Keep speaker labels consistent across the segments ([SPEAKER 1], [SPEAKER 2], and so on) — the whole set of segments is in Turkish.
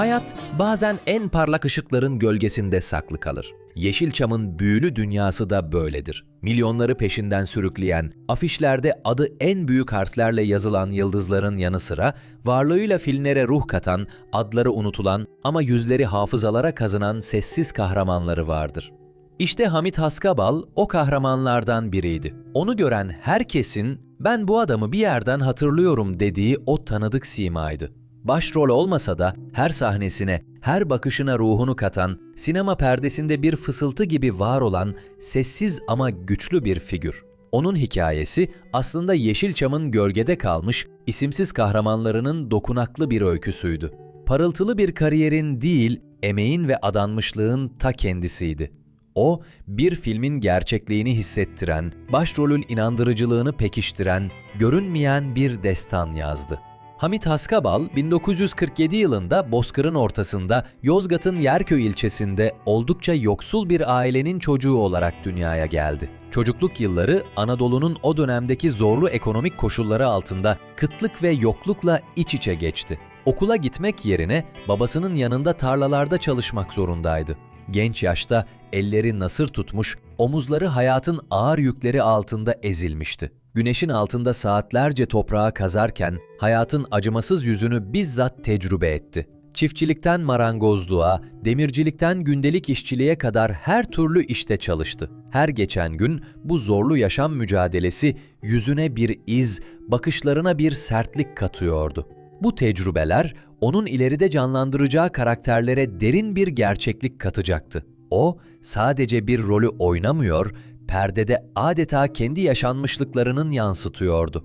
[SPEAKER 1] Hayat bazen en parlak ışıkların gölgesinde saklı kalır. Yeşilçam'ın büyülü dünyası da böyledir. Milyonları peşinden sürükleyen, afişlerde adı en büyük harflerle yazılan yıldızların yanı sıra varlığıyla filmlere ruh katan, adları unutulan ama yüzleri hafızalara kazınan sessiz kahramanları vardır. İşte Hamit Haskabal o kahramanlardan biriydi. Onu gören herkesin ben bu adamı bir yerden hatırlıyorum dediği o tanıdık simaydı. Başrol olmasa da her sahnesine, her bakışına ruhunu katan, sinema perdesinde bir fısıltı gibi var olan sessiz ama güçlü bir figür. Onun hikayesi aslında Yeşilçam'ın gölgede kalmış isimsiz kahramanlarının dokunaklı bir öyküsüydü. Parıltılı bir kariyerin değil, emeğin ve adanmışlığın ta kendisiydi. O, bir filmin gerçekliğini hissettiren, başrolün inandırıcılığını pekiştiren, görünmeyen bir destan yazdı. Hamit Haskabal 1947 yılında Bozkır'ın ortasında Yozgat'ın Yerköy ilçesinde oldukça yoksul bir ailenin çocuğu olarak dünyaya geldi. Çocukluk yılları Anadolu'nun o dönemdeki zorlu ekonomik koşulları altında kıtlık ve yoklukla iç içe geçti. Okula gitmek yerine babasının yanında tarlalarda çalışmak zorundaydı. Genç yaşta elleri nasır tutmuş, omuzları hayatın ağır yükleri altında ezilmişti. Güneşin altında saatlerce toprağa kazarken hayatın acımasız yüzünü bizzat tecrübe etti. Çiftçilikten marangozluğa, demircilikten gündelik işçiliğe kadar her türlü işte çalıştı. Her geçen gün bu zorlu yaşam mücadelesi yüzüne bir iz, bakışlarına bir sertlik katıyordu. Bu tecrübeler onun ileride canlandıracağı karakterlere derin bir gerçeklik katacaktı. O sadece bir rolü oynamıyor, perdede adeta kendi yaşanmışlıklarının yansıtıyordu.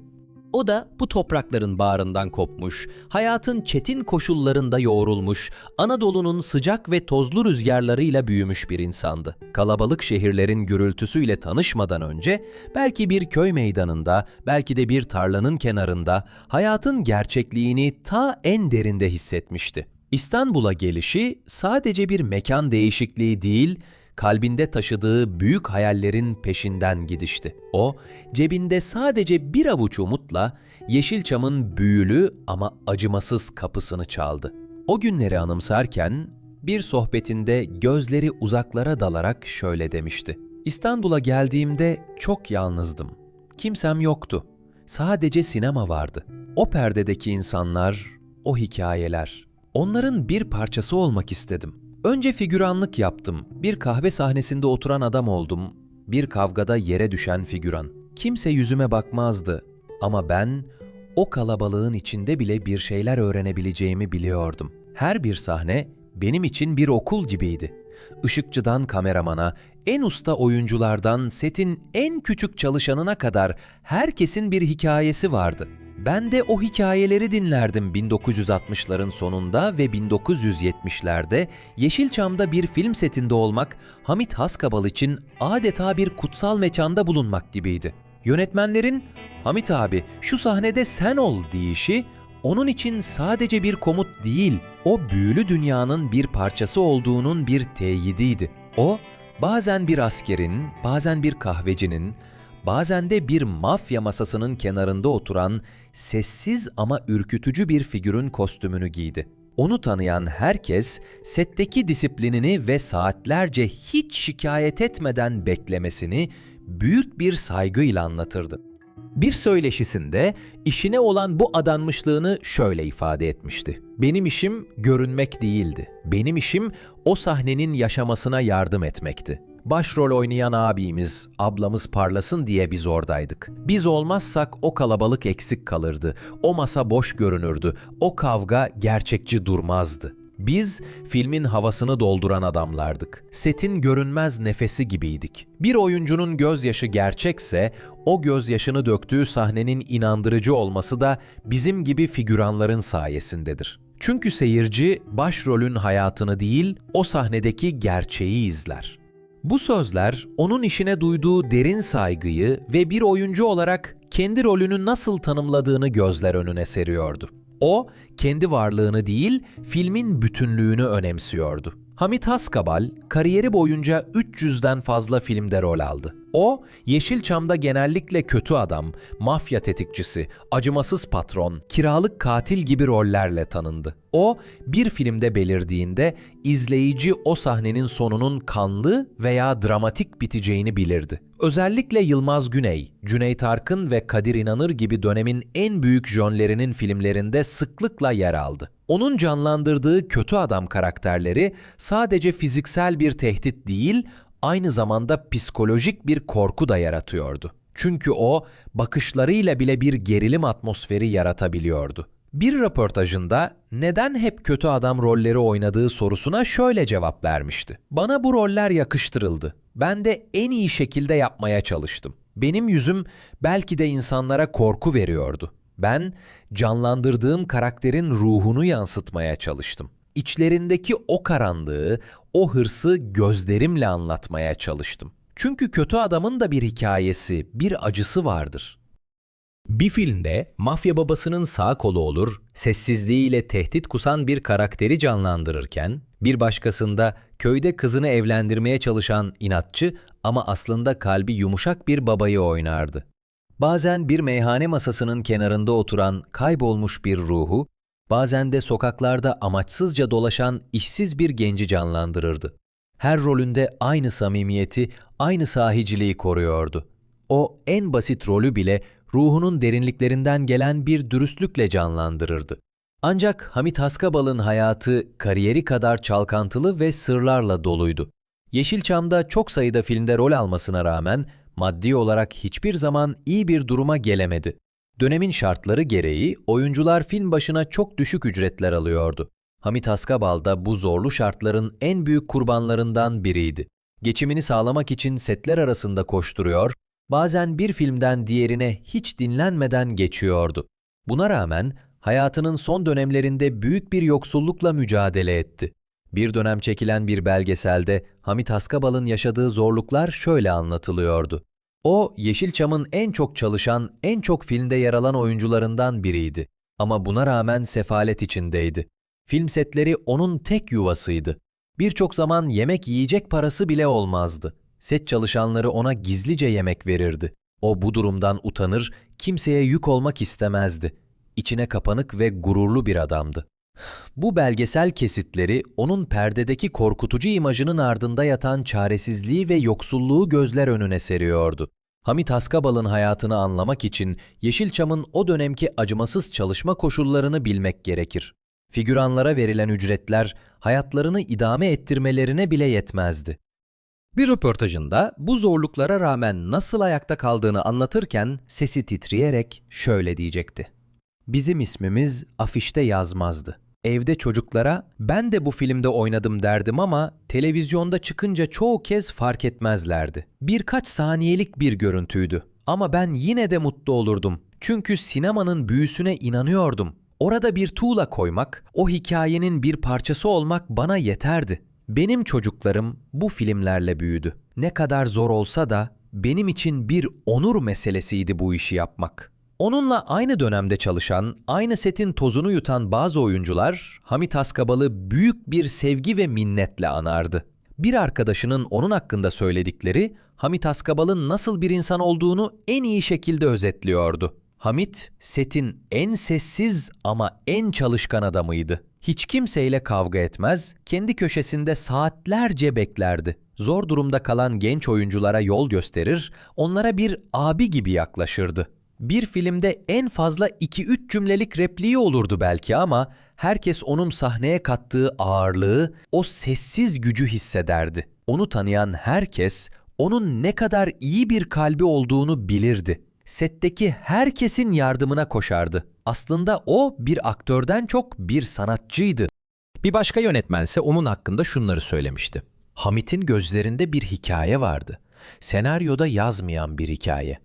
[SPEAKER 2] O da bu toprakların bağrından kopmuş, hayatın çetin koşullarında yoğrulmuş, Anadolu'nun sıcak ve tozlu rüzgarlarıyla büyümüş bir insandı. Kalabalık şehirlerin gürültüsüyle tanışmadan önce belki bir köy meydanında, belki de bir tarlanın kenarında hayatın gerçekliğini ta en derinde hissetmişti. İstanbul'a gelişi sadece bir mekan değişikliği değil, kalbinde taşıdığı büyük hayallerin peşinden gidişti. O, cebinde sadece bir avuç umutla Yeşilçam'ın büyülü ama acımasız kapısını çaldı. O günleri anımsarken bir sohbetinde gözleri uzaklara dalarak şöyle demişti. İstanbul'a geldiğimde çok yalnızdım. Kimsem yoktu. Sadece sinema vardı. O perdedeki insanlar, o hikayeler. Onların bir parçası olmak istedim. Önce figüranlık yaptım. Bir kahve sahnesinde oturan adam oldum. Bir kavgada yere düşen figüran. Kimse yüzüme bakmazdı ama ben o kalabalığın içinde bile bir şeyler öğrenebileceğimi biliyordum. Her bir sahne benim için bir okul gibiydi. Işıkçıdan kameramana, en usta oyunculardan setin en küçük çalışanına kadar herkesin bir hikayesi vardı. Ben de o hikayeleri dinlerdim 1960'ların sonunda ve 1970'lerde Yeşilçam'da bir film setinde olmak Hamit Haskabal için adeta bir kutsal mekanda bulunmak gibiydi. Yönetmenlerin Hamit abi şu sahnede sen ol deyişi onun için sadece bir komut değil, o büyülü dünyanın bir parçası olduğunun bir teyidiydi. O, bazen bir askerin, bazen bir kahvecinin, bazen de bir mafya masasının kenarında oturan sessiz ama ürkütücü bir figürün kostümünü giydi. Onu tanıyan herkes setteki disiplinini ve saatlerce hiç şikayet etmeden beklemesini büyük bir saygıyla anlatırdı. Bir söyleşisinde işine olan bu adanmışlığını şöyle ifade etmişti. Benim işim görünmek değildi. Benim işim o sahnenin yaşamasına yardım etmekti. Başrol oynayan abimiz, ablamız parlasın diye biz oradaydık. Biz olmazsak o kalabalık eksik kalırdı. O masa boş görünürdü. O kavga gerçekçi durmazdı. Biz filmin havasını dolduran adamlardık. Setin görünmez nefesi gibiydik. Bir oyuncunun gözyaşı gerçekse o gözyaşını döktüğü sahnenin inandırıcı olması da bizim gibi figüranların sayesindedir. Çünkü seyirci başrolün hayatını değil, o sahnedeki gerçeği izler. Bu sözler onun işine duyduğu derin saygıyı ve bir oyuncu olarak kendi rolünü nasıl tanımladığını gözler önüne seriyordu. O, kendi varlığını değil, filmin bütünlüğünü önemsiyordu. Hamit Haskabal, kariyeri boyunca 300'den fazla filmde rol aldı.
[SPEAKER 1] O, Yeşilçam'da genellikle kötü adam, mafya tetikçisi, acımasız patron, kiralık katil gibi rollerle tanındı. O, bir filmde belirdiğinde izleyici o sahnenin sonunun kanlı veya dramatik biteceğini bilirdi. Özellikle Yılmaz Güney, Cüneyt Arkın ve Kadir İnanır gibi dönemin en büyük jönlerinin filmlerinde sıklıkla yer aldı. Onun canlandırdığı kötü adam karakterleri sadece fiziksel bir tehdit değil, aynı zamanda psikolojik bir korku da yaratıyordu. Çünkü o bakışlarıyla bile bir gerilim atmosferi yaratabiliyordu. Bir röportajında neden hep kötü adam rolleri oynadığı sorusuna şöyle cevap vermişti. Bana bu roller yakıştırıldı. Ben de en iyi şekilde yapmaya çalıştım. Benim yüzüm belki de insanlara korku veriyordu. Ben canlandırdığım karakterin ruhunu yansıtmaya çalıştım. İçlerindeki o karanlığı, o hırsı gözlerimle anlatmaya çalıştım. Çünkü kötü adamın da bir hikayesi, bir acısı vardır.
[SPEAKER 2] Bir filmde mafya babasının sağ kolu olur, sessizliğiyle tehdit kusan bir karakteri canlandırırken, bir başkasında köyde kızını evlendirmeye çalışan inatçı ama aslında kalbi yumuşak bir babayı oynardı. Bazen bir meyhane masasının kenarında oturan kaybolmuş bir ruhu, bazen de sokaklarda amaçsızca dolaşan işsiz bir genci canlandırırdı. Her rolünde aynı samimiyeti, aynı sahiciliği koruyordu. O en basit rolü bile ruhunun derinliklerinden gelen bir dürüstlükle canlandırırdı. Ancak Hamit Haskabal'ın hayatı kariyeri kadar çalkantılı ve sırlarla doluydu. Yeşilçam'da çok sayıda filmde rol almasına rağmen maddi olarak hiçbir zaman iyi bir duruma gelemedi. Dönemin şartları gereği oyuncular film başına çok düşük ücretler alıyordu. Hamit Haskabal da bu zorlu şartların en büyük kurbanlarından biriydi. Geçimini sağlamak için setler arasında koşturuyor, bazen bir filmden diğerine hiç dinlenmeden geçiyordu. Buna rağmen hayatının son dönemlerinde büyük bir yoksullukla mücadele etti. Bir dönem çekilen bir belgeselde Hamit Haskabal'ın yaşadığı zorluklar şöyle anlatılıyordu. O, Yeşilçam'ın en çok çalışan, en çok filmde yer alan oyuncularından biriydi. Ama buna rağmen sefalet içindeydi. Film setleri onun tek yuvasıydı. Birçok zaman yemek yiyecek parası bile olmazdı. Set çalışanları ona gizlice yemek verirdi. O bu durumdan utanır, kimseye yük olmak istemezdi. İçine kapanık ve gururlu bir adamdı. Bu belgesel kesitleri onun perdedeki korkutucu imajının ardında yatan çaresizliği ve yoksulluğu gözler önüne seriyordu. Hamit Haskabal'ın hayatını anlamak için Yeşilçam'ın o dönemki acımasız çalışma koşullarını bilmek gerekir. Figüranlara verilen ücretler hayatlarını idame ettirmelerine bile yetmezdi. Bir röportajında bu zorluklara rağmen nasıl ayakta kaldığını anlatırken sesi titreyerek şöyle diyecekti. Bizim ismimiz afişte yazmazdı. Evde çocuklara ben de bu filmde oynadım derdim ama televizyonda çıkınca çoğu kez fark etmezlerdi. Birkaç saniyelik bir görüntüydü. Ama ben yine de mutlu olurdum. Çünkü sinemanın büyüsüne inanıyordum. Orada bir tuğla koymak, o hikayenin bir parçası olmak bana yeterdi. Benim çocuklarım bu filmlerle büyüdü. Ne kadar zor olsa da benim için bir onur meselesiydi bu işi yapmak. Onunla aynı dönemde çalışan, aynı setin tozunu yutan bazı oyuncular Hamit Haskabal'ı büyük bir sevgi ve minnetle anardı. Bir arkadaşının onun hakkında söyledikleri Hamit Haskabal'ın nasıl bir insan olduğunu en iyi şekilde özetliyordu. Hamit, setin en sessiz ama en çalışkan adamıydı. Hiç kimseyle kavga etmez, kendi köşesinde saatlerce beklerdi. Zor durumda kalan genç oyunculara yol gösterir, onlara bir abi gibi yaklaşırdı. Bir filmde en fazla 2-3 cümlelik repliği olurdu belki ama herkes onun sahneye kattığı ağırlığı, o sessiz gücü hissederdi. Onu tanıyan herkes onun ne kadar iyi bir kalbi olduğunu bilirdi. Setteki herkesin yardımına koşardı. Aslında o bir aktörden çok bir sanatçıydı.
[SPEAKER 3] Bir başka yönetmense onun hakkında şunları söylemişti.
[SPEAKER 1] Hamit'in gözlerinde bir hikaye vardı. Senaryoda yazmayan bir hikaye.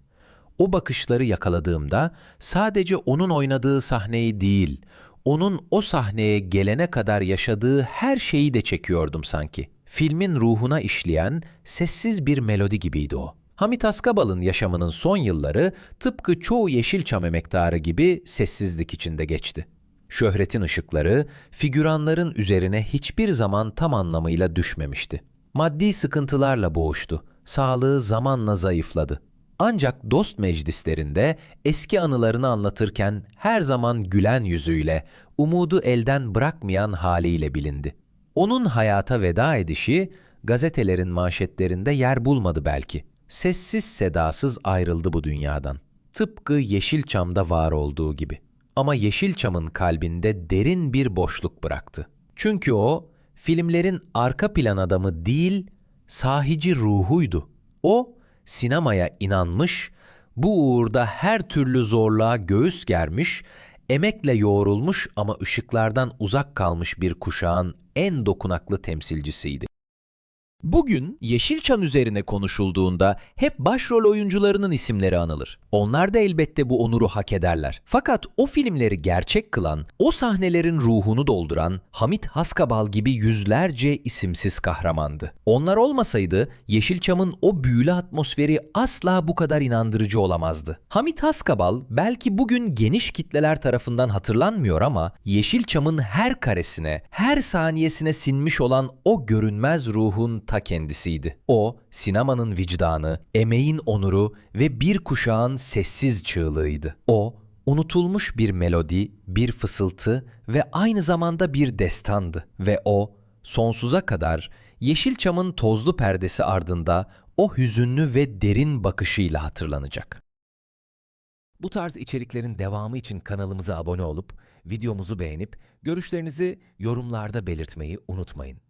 [SPEAKER 1] O bakışları yakaladığımda sadece onun oynadığı sahneyi değil, onun o sahneye gelene kadar yaşadığı her şeyi de çekiyordum sanki. Filmin ruhuna işleyen sessiz bir melodi gibiydi o. Hamit Askabal'ın yaşamının son yılları tıpkı çoğu Yeşilçam emektarı gibi sessizlik içinde geçti. Şöhretin ışıkları figüranların üzerine hiçbir zaman tam anlamıyla düşmemişti. Maddi sıkıntılarla boğuştu. sağlığı zamanla zayıfladı. Ancak dost meclislerinde eski anılarını anlatırken her zaman gülen yüzüyle, umudu elden bırakmayan haliyle bilindi. Onun hayata veda edişi gazetelerin manşetlerinde yer bulmadı belki. Sessiz sedasız ayrıldı bu dünyadan. Tıpkı Yeşilçam'da var olduğu gibi. Ama Yeşilçam'ın kalbinde derin bir boşluk bıraktı. Çünkü o filmlerin arka plan adamı değil, sahici ruhuydu. O sinemaya inanmış, bu uğurda her türlü zorluğa göğüs germiş, emekle yoğrulmuş ama ışıklardan uzak kalmış bir kuşağın en dokunaklı temsilcisiydi.
[SPEAKER 2] Bugün Yeşilçam üzerine konuşulduğunda hep başrol oyuncularının isimleri anılır. Onlar da elbette bu onuru hak ederler. Fakat o filmleri gerçek kılan, o sahnelerin ruhunu dolduran Hamit Haskabal gibi yüzlerce isimsiz kahramandı. Onlar olmasaydı Yeşilçam'ın o büyülü atmosferi asla bu kadar inandırıcı olamazdı. Hamit Haskabal belki bugün geniş kitleler tarafından hatırlanmıyor ama Yeşilçam'ın her karesine, her saniyesine sinmiş olan o görünmez ruhun ta kendisiydi. O, sinemanın vicdanı, emeğin onuru ve bir kuşağın sessiz çığlığıydı. O, unutulmuş bir melodi, bir fısıltı ve aynı zamanda bir destandı. Ve o, sonsuza kadar Yeşilçam'ın tozlu perdesi ardında o hüzünlü ve derin bakışıyla hatırlanacak.
[SPEAKER 1] Bu tarz içeriklerin devamı için kanalımıza abone olup videomuzu beğenip görüşlerinizi yorumlarda belirtmeyi unutmayın.